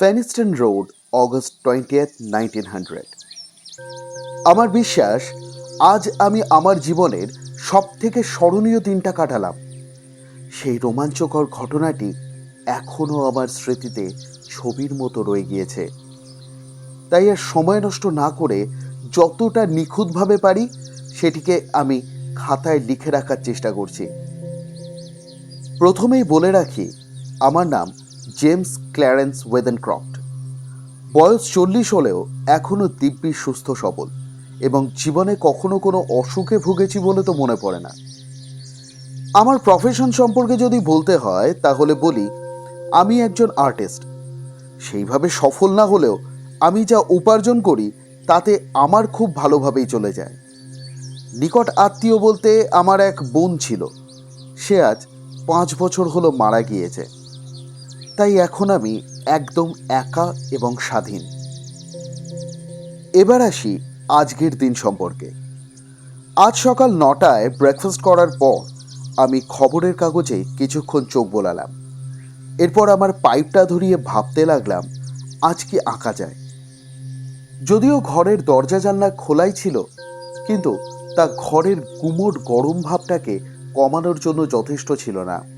Feniston road August twentieth nineteen hundred আমার বিশ্বাস, আজ আমি আমার জীবনের সব থেকে স্মরণীয় দিনটা কাটালাম। সেই রোমাঞ্চকর ঘটনাটি এখনও আমার স্মৃতিতে ছবির মতো রয়ে গিয়েছে। তাই আর সময় নষ্ট না করে যতটা নিখুঁতভাবে পারি, সেটিকে আমি খাতায় লিখে রাখার চেষ্টা করছি। প্রথমেই বলে রাখি, আমার নাম জেমস ক্ল্যারেন্স ওয়েদেনক্রফট। বয়স চল্লিশ হলেও এখনও দিব্যি, সুস্থ, সবল এবং জীবনে কখনো কোনো অসুখে ভুগেছি বলে তো মনে পড়ে না। আমার প্রফেশন সম্পর্কে যদি বলতে হয়, তাহলে বলি, আমি একজন আর্টিস্ট সেইভাবে সফল না হলেও আমি যা উপার্জন করি, তাতে আমার খুব ভালোভাবেই চলে যায়। নিকট আত্মীয় বলতে আমার এক বোন ছিল। সে আজ পাঁচ বছর হলো মারা গিয়েছে। তাই এখন আমি একদম একা এবং স্বাধীন। এবার আসি আজকের দিন সম্পর্কে। আজ সকাল নটায় ব্রেকফাস্ট করার পর আমি খবরের কাগজে কিছুক্ষণ চোখ বোলালাম। এরপর আমার পাইপটা ধরিয়ে ভাবতে লাগলাম, আজ কি আঁকা যায়? যদিও ঘরের দরজা জানলা খোলাই ছিল, কিন্তু তা ঘরের গুমোট গরম ভাবটাকে কমানোর জন্য যথেষ্ট ছিল না।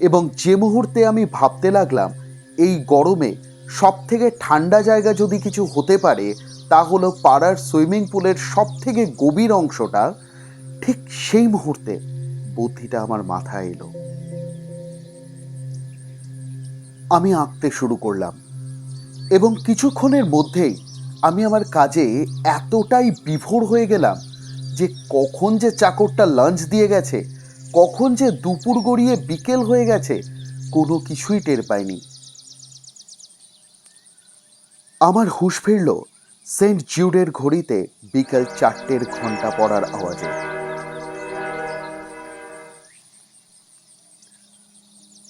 এবং যে মুহূর্তে আমি ভাবতে লাগলাম, এই গরমে সব থেকে ঠান্ডা জায়গা যদি কিছু হতে পারে, তা হলো পাড়ার সুইমিং পুলের সব থেকে গভীর অংশটা, ঠিক সেই মুহূর্তে বুদ্ধিটা আমার মাথায় এলো। আমি আঁকতে শুরু করলাম এবং কিছুক্ষণের মধ্যেই আমি আমার কাজে এতটাই বিভোর হয়ে গেলাম যে কখন যে চাকরটা লাঞ্চ দিয়ে গেছে কখন যে দুপুর গড়িয়ে বিকেল হয়ে গেছে, কোনো কিছুই টের পাইনি। আমার হুঁশ ফিরল সেন্ট জিউডের ঘড়িতে বিকেল চারটের ঘণ্টা পড়ার আওয়াজে।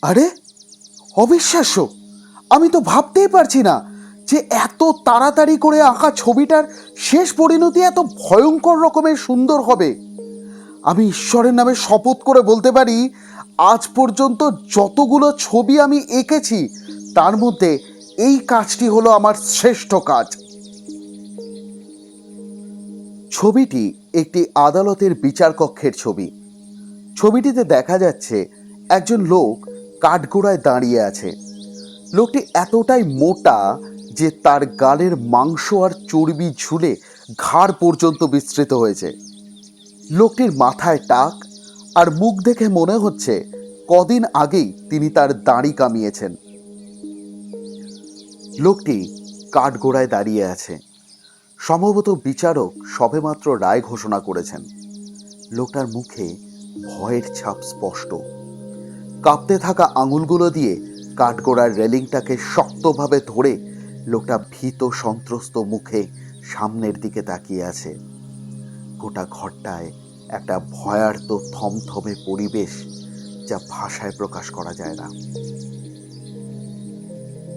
আরে, অবিশ্বাস্য! আমি তো ভাবতেই পারছি না যে এত তাড়াতাড়ি করে আঁকা ছবিটার শেষ পরিণতি এত ভয়ঙ্কর রকমের সুন্দর হবে। আমি ঈশ্বরের নামে শপথ করে বলতে পারি, আজ পর্যন্ত যতগুলো ছবি আমি এঁকেছি, তার মধ্যে এই কাজটি হলো আমার শ্রেষ্ঠ কাজ। ছবিটি একটি আদালতের বিচারকক্ষের ছবি। ছবিটিতে দেখা যাচ্ছে একজন লোক কাঠগোড়ায় দাঁড়িয়ে আছে। লোকটি এতটাই মোটা যে তার গালের মাংস আর চর্বি ঝুলে ঘাড় পর্যন্ত বিস্তৃত হয়েছে। লোকটির মাথায় টাক আর মুখ দেখে মনে হচ্ছে কদিন আগেই তিনি তার দাড়ি কামিয়েছেন। লোকটি কাঠগোড়ায় দাঁড়িয়ে আছে। সম্ভবত বিচারক সবেমাত্র রায় ঘোষণা করেছেন। লোকটার মুখে ভয়ের ছাপ স্পষ্ট। কাঁপতে থাকা আঙুলগুলো দিয়ে কাঠগোড়ার রেলিংটাকে শক্তভাবে ধরে লোকটা ভীত সন্ত্রস্ত মুখে সামনের দিকে তাকিয়ে আছে। গোটা ঘরটায় একটা ভয়ার্ত থমথমে পরিবেশ যা ভাষায় প্রকাশ করা যায় না।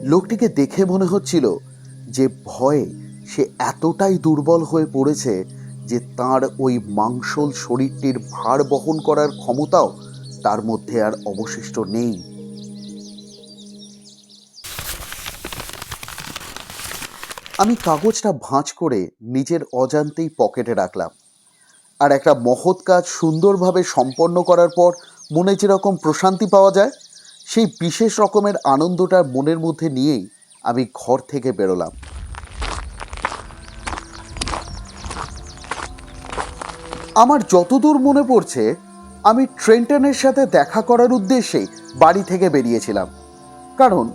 লোকটিকে দেখে মনে হচ্ছিল যে ভয়ে সে এতটাই দুর্বল হয়ে পড়েছে যে তার ওই মাংসল শরীরটির ভার বহন করার ক্ষমতাও তার মধ্যে আর অবশিষ্ট নেই। আমি কাগজটা ভাঁজ করে নিজের অজান্তেই পকেটে রাখলাম। আর একটা মহৎ কাজ সুন্দরভাবে সম্পন্ন করার পর মনে যেরকম প্রশান্তি পাওয়া যায়, সেই বিশেষ রকমের আনন্দটা মনের মধ্যে নিয়েই আমি ঘর থেকে বেরোলাম। আমার যতদূর মনে পড়ছে, আমি ট্রেন্টনের সাথে দেখা করার উদ্দেশ্যে বাড়ি থেকে বেরিয়েছিলাম। কারণ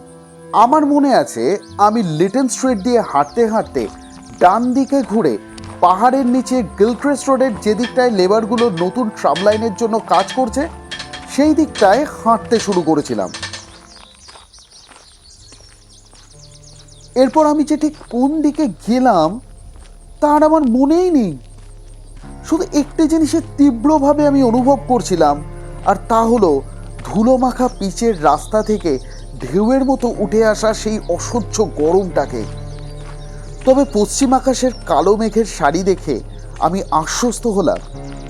আমার মনে আছে, আমি লিটন স্ট্রিট দিয়ে হাঁটতে হাঁটতে ডান দিকে ঘুরে পাহাড়ের নিচে গিলক্রেস্ট রোডের যে দিকটায় লেবারগুলো নতুন ট্রাম লাইনের জন্য কাজ করছে, সেই দিকটায় হাঁটতে শুরু করেছিলাম। এরপর আমি যে ঠিক কোন দিকে গেলাম, তার আমার মনেই নেই। শুধু একটি জিনিসের তীব্রভাবে আমি অনুভব করছিলাম, আর তা হলো ধুলো মাখা পিচের রাস্তা থেকে ঢেউয়ের মতো উঠে আসা সেই অসহ্য গরমটাকে। তবে পশ্চিম আকাশের কালো মেঘের শাড়ি দেখে আমি আশ্বস্ত হলাম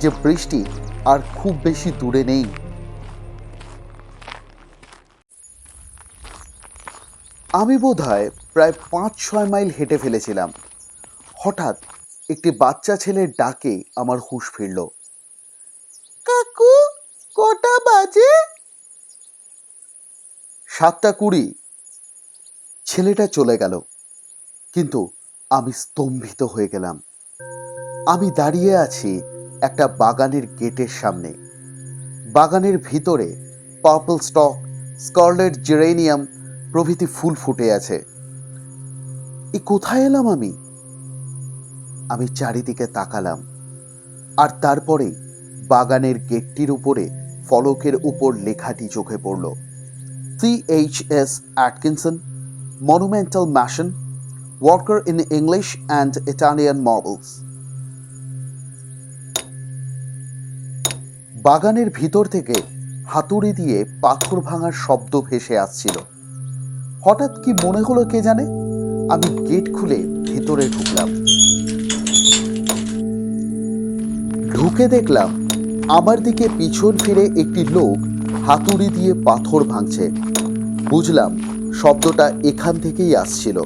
যে বৃষ্টি আর খুব বেশি দূরে নেই। আমি বোধহয় প্রায় পাঁচ, ছয় মাইল হেঁটে ফেলেছিলাম। হঠাৎ একটি বাচ্চা ছেলের ডাকে আমার হুঁশ ফিরল। কাকু, কটা বাজে? সাতটা কুড়ি। ছেলেটা চলে গেল। কিন্তু আমি স্তম্ভিত হয়ে গেলাম। আমি দাঁড়িয়ে আছি একটা বাগানের গেটের সামনে। বাগানের ভিতরে পার্পল স্টক, স্কারলেট জেরেনিয়াম প্রভৃতি ফুল ফুটে আছে। এ কোথায় এলাম আমি? আমি চারিদিকে তাকালাম, আর তারপরে বাগানের গেটটির উপরে ফলকের উপর লেখাটি চোখে পড়ল। C H S Atkinson, monumental mason worker in English and Italian models বাগানের ভিতর থেকে হাতুড়ি দিয়ে পাথর ভাঙার শব্দ ভেসে আসছিল। হঠাৎ কি মনে হলো কে জানে? আমি গেট খুলে ভিতরে ঢুকলাম। ঢুকে দেখলাম আমার দিকে পিছন ফিরে একটি লোক হাতুড়ি দিয়ে পাথর ভাঙছে। বুঝলাম শব্দটা এখান থেকেই আসছিল।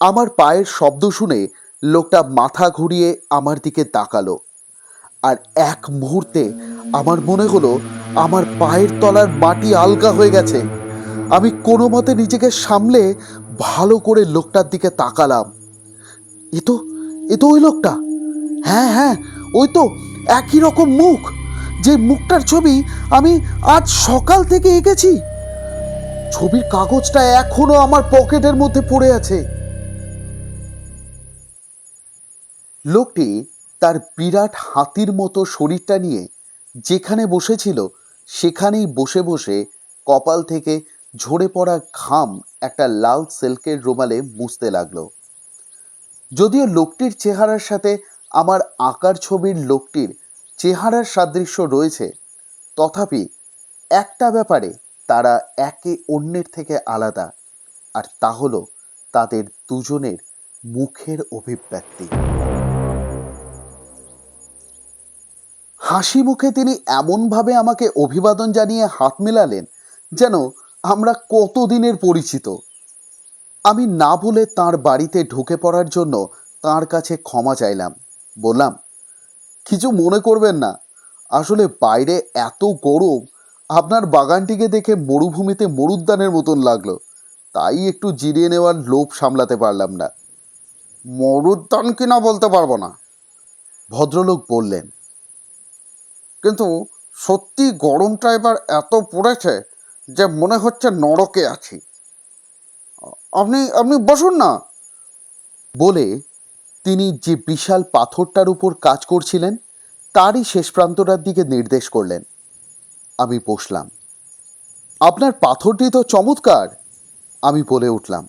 আমার পায়ের শব্দ শুনে লোকটা মাথা ঘুরিয়ে আমার দিকে তাকালো। আর এক মুহূর্তে আমার মনে হলো আমার পায়ের তলার মাটি আলগা হয়ে গেছে। আমি কোনো মতে নিজেকে সামলে ভালো করে লোকটার দিকে তাকালাম। এ তো এ তো ওই লোকটা। হ্যাঁ হ্যাঁ ওই তো একই রকম মুখ। যে মুখটার ছবি আমি আজ সকাল থেকে এঁকেছি। ছবির কাগজটা এখনও আমার পকেটের মধ্যে পড়ে আছে। লোকটি তার বিরাট হাতির মতো শরীরটা নিয়ে যেখানে বসেছিল, সেখানেই বসে বসে কপাল থেকে ঝরে পড়া ঘাম একটা লাল সিল্কের রুমালে মুছতে লাগল। যদিও লোকটির চেহারার সাথে আমার আঁকার ছবির লোকটির চেহারার সাদৃশ্য রয়েছে, তথাপি একটা ব্যাপারে তারা একে অন্যের থেকে আলাদা, আর তা হলো তাদের দুজনের মুখের অভিব্যক্তি। হাসি মুখে তিনি এমনভাবে আমাকে অভিবাদন জানিয়ে হাত মেলালেন যেন আমরা কতদিনের পরিচিত। আমি না বলে তার বাড়িতে ঢুকে পড়ার জন্য তার কাছে ক্ষমা চাইলাম। বললাম, কিছু মনে করবেন না। আসলে বাইরে এত গরম, আপনার বাগানটিকে দেখে মরুভূমিতে মরুদ্যানের মতন লাগল। তাই একটু জিরিয়ে নেওয়ার লোভ সামলাতে পারলাম না। মরুদ্যান কিনা বলতে পারব না। ভদ্রলোক বললেন কিন্তু সত্যি গরমটা এবার এত পড়েছে যে মনে হচ্ছে নরকে আছি। আপনি আপনি বসুন না। বলে তিনি যে বিশাল পাথরটার উপর কাজ করছিলেন, তারই শেষ প্রান্তটার দিকে নির্দেশ করলেন। আমি বসলাম। আপনার পাথরটি তো চমৎকার, আমি বলে উঠলাম।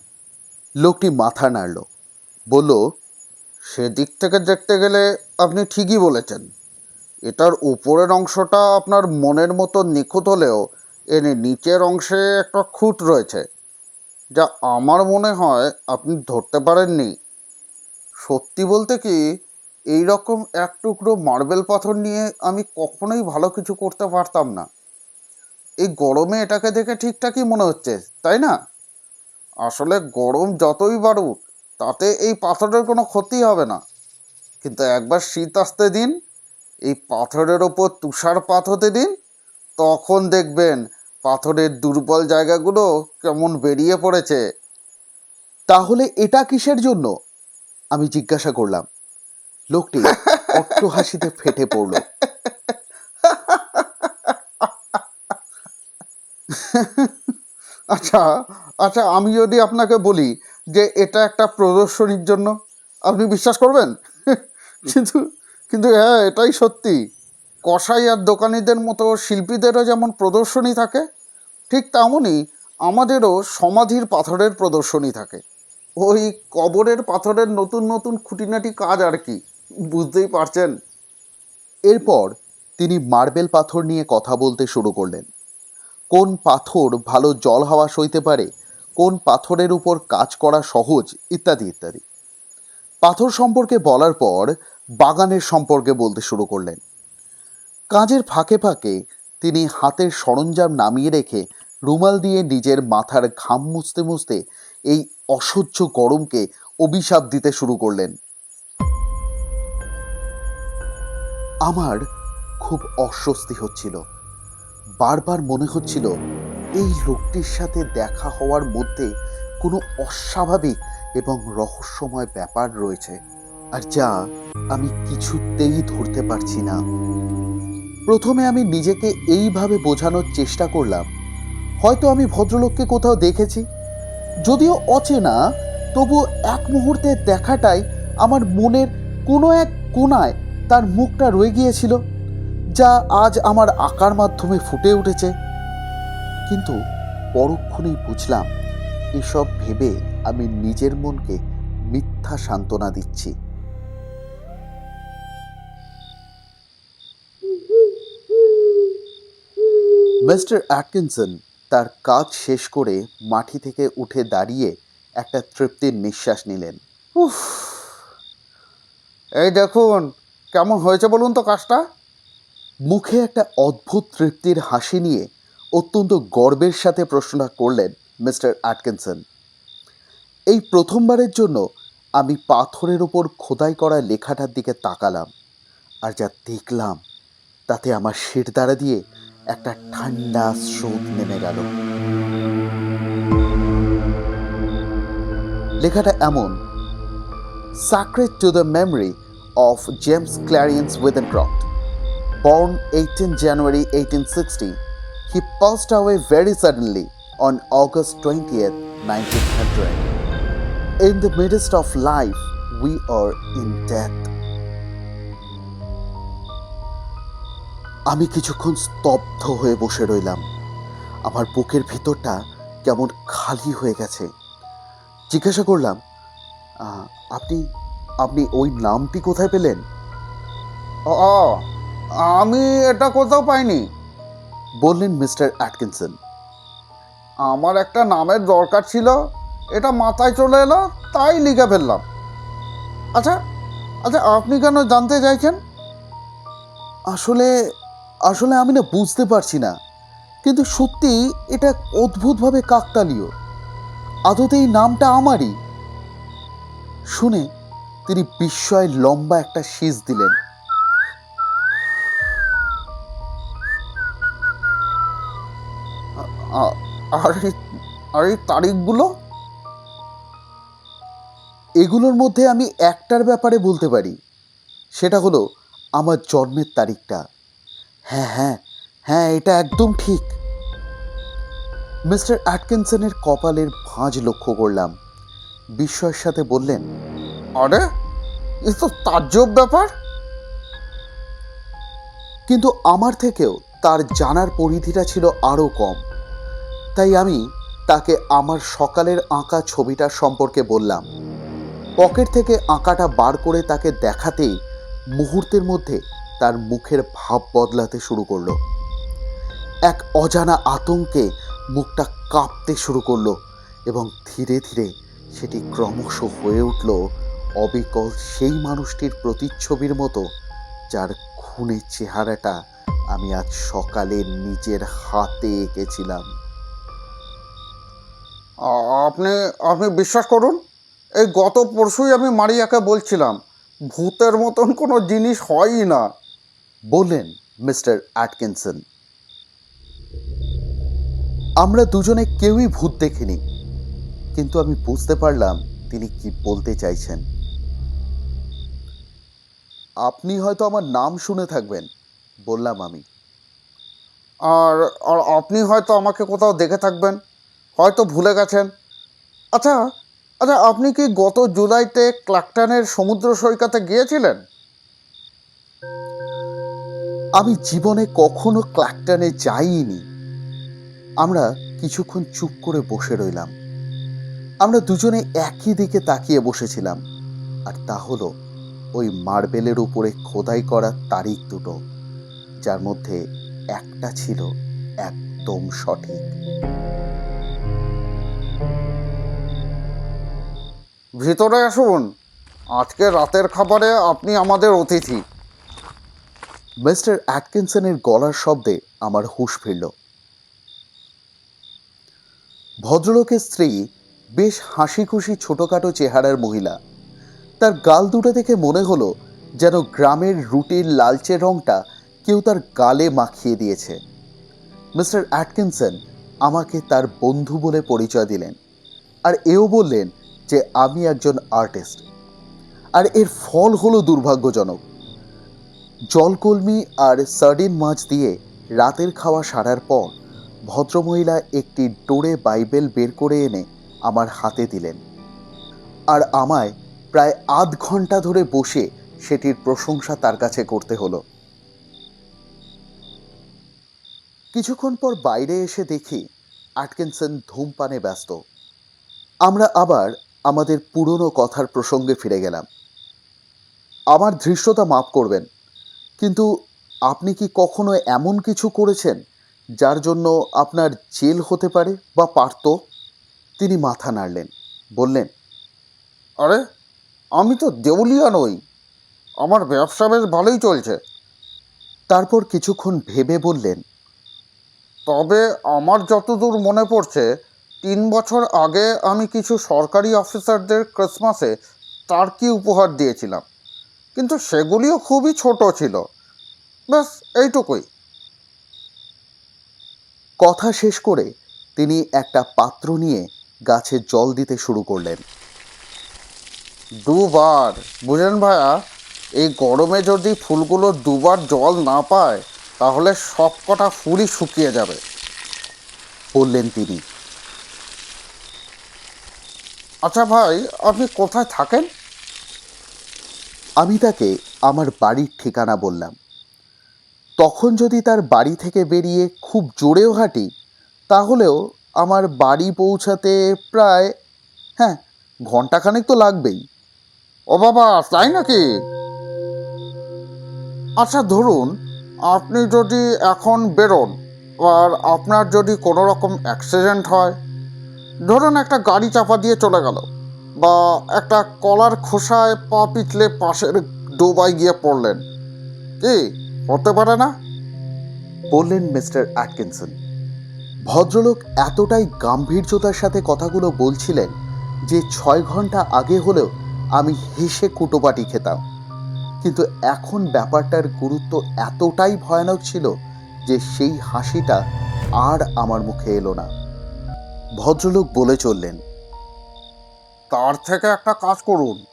লোকটি মাথা নাড়ল। বলল, সেদিক থেকে দেখতে গেলে আপনি ঠিকই বলেছেন। এটার উপরের অংশটা আপনার মনের মতো নিখুঁত হলেও এর নিচের অংশে একটা খুঁত রয়েছে, যা আমার মনে হয় আপনি ধরতে পারেননি। সত্যি বলতে কি, এই রকম এক টুকরো মার্বেল পাথর নিয়ে আমি কখনোই ভালো কিছু করতে পারতাম না। এই গরমে এটাকে দেখে ঠিকঠাকই মনে হচ্ছে, তাই না? আসলে গরম যতই বাড়ুক, তাতে এই পাথরের কোনো ক্ষতি হবে না। কিন্তু একবার শীত আসতে দিন এই পাথরের ওপর তুষারপাত হতে দিন, তখন দেখবেন পাথরের দুর্বল জায়গাগুলো কেমন বেরিয়ে পড়েছে। তাহলে এটা কিসের জন্য? আমি জিজ্ঞাসা করলাম। লোকটি অট্ট হাসিতে ফেটে পড়ল। আচ্ছা আচ্ছা আমি যদি আপনাকে বলি যে এটা একটা প্রদর্শনীর জন্য, আপনি বিশ্বাস করবেন? কিন্তু কিন্তু হ্যাঁ এটাই সত্যি। কসাই আর দোকানিদের মতো শিল্পীদেরও যেমন প্রদর্শনী থাকে, ঠিক তেমনই আমাদেরও সমাধির পাথরের প্রদর্শনী থাকে। ওই কবরের পাথরের নতুন নতুন খুঁটিনাটি কাজ আর কি, বুঝতেই পারছেন? এরপর তিনি মার্বেল পাথর নিয়ে কথা বলতে শুরু করলেন। কোন পাথর ভালো জল হাওয়া সইতে পারে, কোন পাথরের উপর কাজ করা সহজ, ইত্যাদি ইত্যাদি। পাথর সম্পর্কে বলার পর বাগানের সম্পর্কে বলতে শুরু করলেন। কাজের ফাঁকে ফাঁকে তিনি হাতের সরঞ্জাম নামিয়ে রেখে রুমাল দিয়ে নিজের মাথার ঘাম মুছতে মুছতে এই অসহ্য গরমকে অভিশাপ দিতে শুরু করলেন। আমার খুব অস্বস্তি হচ্ছিল। বারবার মনে হচ্ছিল এই লোকটির সাথে দেখা হওয়ার মধ্যে কোনো অস্বাভাবিক এবং রহস্যময় ব্যাপার রয়েছে। আর যা আমি কিছুতেই ধরতে পারছি না। প্রথমে আমি নিজেকে এইভাবে বোঝানোর চেষ্টা করলাম। হয়তো আমি ভদ্রলোককে কোথাও দেখেছি। যদিও অচেনা, তবু এক মুহূর্তে দেখাটাই আমার মনের কোনো এক কোণায় তার মুখটা রয়ে গিয়েছিল, যা আজ আমার আঁকার মাধ্যমে ফুটে উঠেছে। কিন্তু পরক্ষণেই বুঝলাম, এসব ভেবে আমি নিজের মনকে মিথ্যা সান্ত্বনা দিচ্ছি। মিস্টার অ্যাটকিনসন তার কাজ শেষ করে মাটি থেকে উঠে দাঁড়িয়ে একটা তৃপ্তির নিঃশ্বাস নিলেন। উফ! এই দেখুন, কেমন হয়েছে বলুন তো কাজটা? মুখে একটা অদ্ভুত তৃপ্তির হাসি নিয়ে অত্যন্ত গর্বের সাথে প্রশ্নটা করলেন মিস্টার অ্যাটকিনসন এই প্রথমবারের জন্য আমি পাথরের ওপর খোদাই করা লেখাটার দিকে তাকালাম আর যা দেখলাম তাতে আমার শির দ্বারা দিয়ে একটা ঠান্ডা স্রোত নেমে গেল লেখাটা এমন Sacred to the memory of James Clarence Wittencroft. Born 18 January 1860, he passed away very suddenly on August 20th, 1900. In the midst of life, we are in death. আমি কিছুক্ষণ স্তব্ধ হয়ে বসে রইলাম। আমার বুকের ভিতরটা কেমন খালি হয়ে গেছে। জিজ্ঞাসা করলাম আপনি আপনি ওই নামটি কোথায় পেলেন? ও আমি এটা কোথাও পাইনি, বললেন মিস্টার অ্যাটকিনসন। আমার একটা নামের দরকার ছিল, এটা মাথায় চলে এলো, তাই লিখে ফেললাম। আচ্ছা আচ্ছা আপনি কেন জানতে চাইছেন? আসলে আসলে আমি না বুঝতে পারছি না। কিন্তু সত্যি এটা অদ্ভুতভাবে কাকতালীয়। আদতে এই নামটা আমারই। শুনে তিনি বিস্ময় লম্বা একটা শীষ দিলেন। আর আর তারিখগুলো? এগুলোর মধ্যে আমি একটার ব্যাপারে বলতে পারি। সেটা হলো আমার জন্মের তারিখটা। হ্যাঁ হ্যাঁ হ্যাঁ এটা একদম ঠিক। মিস্টার অ্যাটকিনসনের কপালের ভাঁজ লক্ষ্য করলাম। বিস্ময়ের সাথে বললেন, আরে, এ তো তাজ্জব ব্যাপার। কিন্তু আমার থেকেও তার জানার পরিধিটা ছিল আরও কম। তাই আমি তাকে আমার সকালের আঁকা ছবিটা সম্পর্কে বললাম। পকেট থেকে আঁকাটা বার করে তাকে দেখাতেই মুহূর্তের মধ্যে তার মুখের ভাব বদলাতে শুরু করল। এক অজানা আতঙ্কে মুখটা কাঁপতে শুরু করল এবং ধীরে ধীরে সেটি ক্রমশ হয়ে উঠল অবিকল সেই মানুষটির প্রতিচ্ছবির মতো, যার খুনের চেহারাটা আমি আজ সকালে নিজের হাতে এঁকেছিলাম। আপনি আপনি বিশ্বাস করুন, এই গত পরশুই আমি মারিয়াকে বলছিলাম, ভূতের মতন কোনো জিনিস হয়ই না। বললেন মিস্টার অ্যাটকিনসন। আমরা দুজনে কেউই ভূত দেখিনি, কিন্তু আমি বুঝতে পারলাম তিনি কি বলতে চাইছেন। আপনি হয়তো আমার নাম শুনে থাকবেন, বললাম আমি। আর আর আপনি হয়তো আমাকে কোথাও দেখে থাকবেন, হয়তো ভুলে গেছেন। আচ্ছা আচ্ছা আপনি কি গত জুলাইতে ক্লাকটানের সমুদ্র সৈকতে গিয়েছিলেন? আমি জীবনে কখনো ক্লাকটানে যাইনি। আমরা কিছুক্ষণ চুপ করে বসে রইলাম। আমরা দুজনে একই দিকে তাকিয়ে বসেছিলাম। আর তা হলো, ওই মার্বেলের উপরে খোদাই করা তারিখ দুটো, যার মধ্যে একটা ছিল একদম সঠিক। ভিতরে আসুন। আজকে রাতের খাবারে আপনি আমাদের অতিথি। মিস্টার অ্যাটকিনসনের গলার শব্দে আমার হুঁশ ফিরল। ভদ্রলোকের স্ত্রী বেশ হাসি খুশি ছোটোখাটো চেহারার মহিলা। তার গাল দুটো দেখে মনে হলো যেন গ্রামের রুটির লালচে রংটা কেউ তার গালে মাখিয়ে দিয়েছে। মিস্টার অ্যাটকিনসন আমাকে তার বন্ধু বলে পরিচয় দিলেন আর এও বললেন যে আমি একজন আর্টিস্ট। আর এর ফল হলো দুর্ভাগ্যজনক। জলকলমি আর সার্ডিন মাছ দিয়ে রাতের খাওয়া সারার পর ভদ্রমহিলা একটি ডোরে বাইবেল বের করে এনে আমার হাতে দিলেন। আর আমায় প্রায় আধ ঘণ্টা ধরে বসে সেটির প্রশংসা তার কাছে করতে হলো। কিছুক্ষণ পর বাইরে এসে দেখি অ্যাটকিনসন ধূমপানে ব্যস্ত। আমরা আবার আমাদের পুরনো কথার প্রসঙ্গে ফিরে গেলাম। আমার ধৃষ্টতা মাফ করবেন আপনি কি কখনো এমন কিছু করেছেন যার জন্য আপনার জেল হতে পারে বা পারত? তিনি মাথা নাড়লেন, বললেন, আরে, আমি তো দেউলিয়া নই। আমার ব্যবসা বেশ ভালোই চলছে। তারপর কিছুক্ষণ ভেবে বললেন, তবে আমার যতদূর মনে পড়ছে, তিন বছর আগে আমি কিছু সরকারি অফিসারদের ক্রিসমাসে টার্কি উপহার দিয়েছিলাম। কিন্তু সেগুলিও খুবই ছোট ছিল। ব্যাস, এইটুকুই। কথা শেষ করে তিনি একটা পাত্র নিয়ে গাছে জল দিতে শুরু করলেন। দুবার, বুঝলেন ভাইয়া এই গরমে যদি ফুলগুলো দুবার জল না পায়, তাহলে সব কটা ফুলই শুকিয়ে যাবে, বললেন তিনি। আচ্ছা ভাই, আপনি কোথায় থাকেন? আমি তাকে আমার বাড়ির ঠিকানা বললাম। তখন যদি তার বাড়ি থেকে বেরিয়ে খুব জোরেও হাঁটি, তাহলেও আমার বাড়ি পৌঁছাতে প্রায় হ্যাঁ ঘন্টাখানেক তো লাগবেই। ও বাবা, তাই নাকি? আচ্ছা ধরুন আপনি যদি এখন বেরোন আর আপনার যদি কোনো রকম অ্যাক্সিডেন্ট হয়, ধরুন একটা গাড়ি চাপা দিয়ে চলে গেল বা একটা কলার খোসায় পা পিটলে পাশের ডোবায় গিয়ে পড়লেন। কি? হতে পারে না? বললেন মিস্টার অ্যাটকিনসন। ভদ্রলোক এতটাই গাম্ভীর্যতার সাথে কথাগুলো বলছিলেন যে ছয় ঘণ্টা আগে হলেও আমি হেসে কুটোপাটি খেতাম। কিন্তু এখন ব্যাপারটার গুরুত্ব এতটাই ভয়ানক ছিল যে সেই হাসিটা আর আমার মুখে এলো না। ভদ্রলোক বলে চললেন তার থেকে একটা কাজ করুন।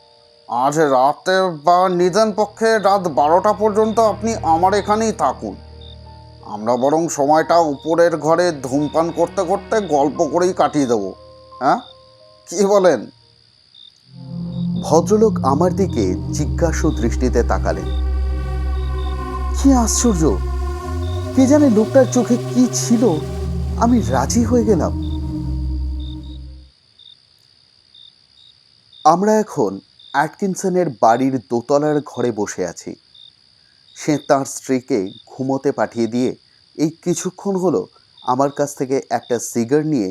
আজ রাতে বা নিদান পক্ষে রাত বারোটা পর্যন্ত আপনি আমার এখানেই থাকুন। আমরা বরং সময়টা উপরের ঘরে ধূমপান করতে করতে গল্প করেই কাটিয়ে দেবো। হ্যাঁ? কি বলেন? ভদ্রলোক আমার দিকে জিজ্ঞাসু দৃষ্টিতে তাকালেন। কি আশ্চর্য! কে জানে লোকটার চোখে কি ছিল? আমি রাজি হয়ে গেলাম। আমরা এখন অ্যাটকিনসনের বাড়ির দোতলার ঘরে বসে আছি। সে তাঁর স্ত্রীকে ঘুমোতে পাঠিয়ে দিয়ে এই কিছুক্ষণ হলো আমার কাছ থেকে একটা সিগার নিয়ে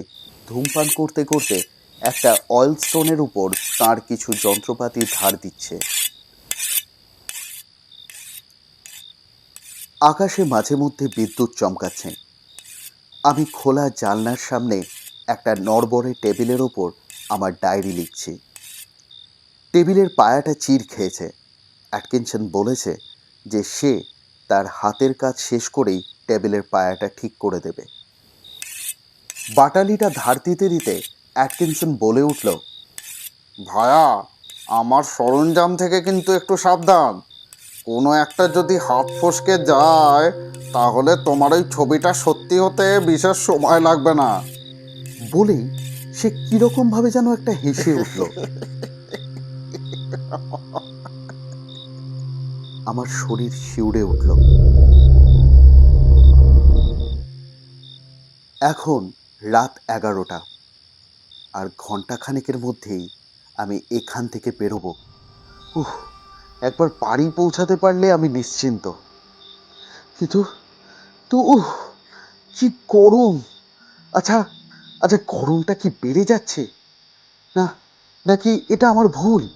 ধূমপান করতে করতে একটা অয়েল স্টোনের উপর তার কিছু যন্ত্রপাতি ধার দিচ্ছে। আকাশে মাঝে মধ্যে বিদ্যুৎ চমকাচ্ছে। আমি খোলা জানলার সামনে একটা নড়বড়ে টেবিলের ওপর আমার ডায়েরি লিখছি। টেবিলের পায়াটা চির খেয়েছে। অ্যাটকিনসন বলেছে যে সে তার হাতের কাজ শেষ করেই টেবিলের পায়াটা ঠিক করে দেবে। বাটালিটা ধার দিতে দিতে অ্যাটকিনসন বলে উঠল, ভায়া, আমার সরঞ্জাম থেকে কিন্তু একটু সাবধান। কোনো একটা যদি হাত ফসকে যায়, তাহলে তোমার ওই ছবিটা সত্যি হতে বিশেষ সময় লাগবে না। বলেই সে কীরকমভাবে যেন একটা হেসে উঠল। আমার শরীর শিউরে উঠল। এখন রাত এগারোটা, আর ঘন্টাখানেকের মধ্যেই আমি এখান থেকে বেরোবো। উহ, একবার বাড়ি পৌঁছাতে পারলে আমি নিশ্চিন্ত। কিন্তু, তো উহ, কি গরম আচ্ছা আচ্ছা গরমটা কি বেড়ে যাচ্ছে? না, নাকি এটা আমার ভুল?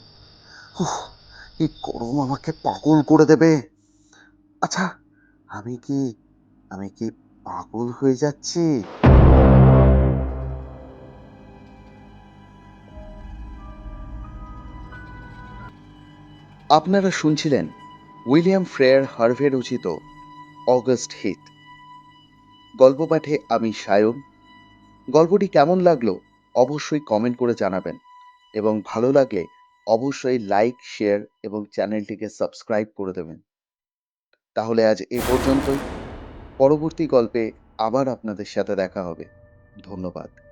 এই গরম আমাকে পাগল করে দেবে। আচ্ছা আমি কি আমি কি পাগল হয়ে যাচ্ছি? আপনারা শুনছিলেন উইলিয়াম ফ্রেয়ার হার্ভে রচিত অগস্ট হিট। গল্প পাঠে আমি সায়ন গল্পটি কেমন লাগল অবশ্যই কমেন্ট করে জানাবেন এবং ভালো লাগলে অবশ্যই লাইক শেয়ার এবং চ্যানেলটিকে সাবস্ক্রাইব করে দেবেন। তাহলে আজ এ পর্যন্তই। পরবর্তী গল্পে আবার আপনাদের সাথে দেখা হবে। ধন্যবাদ।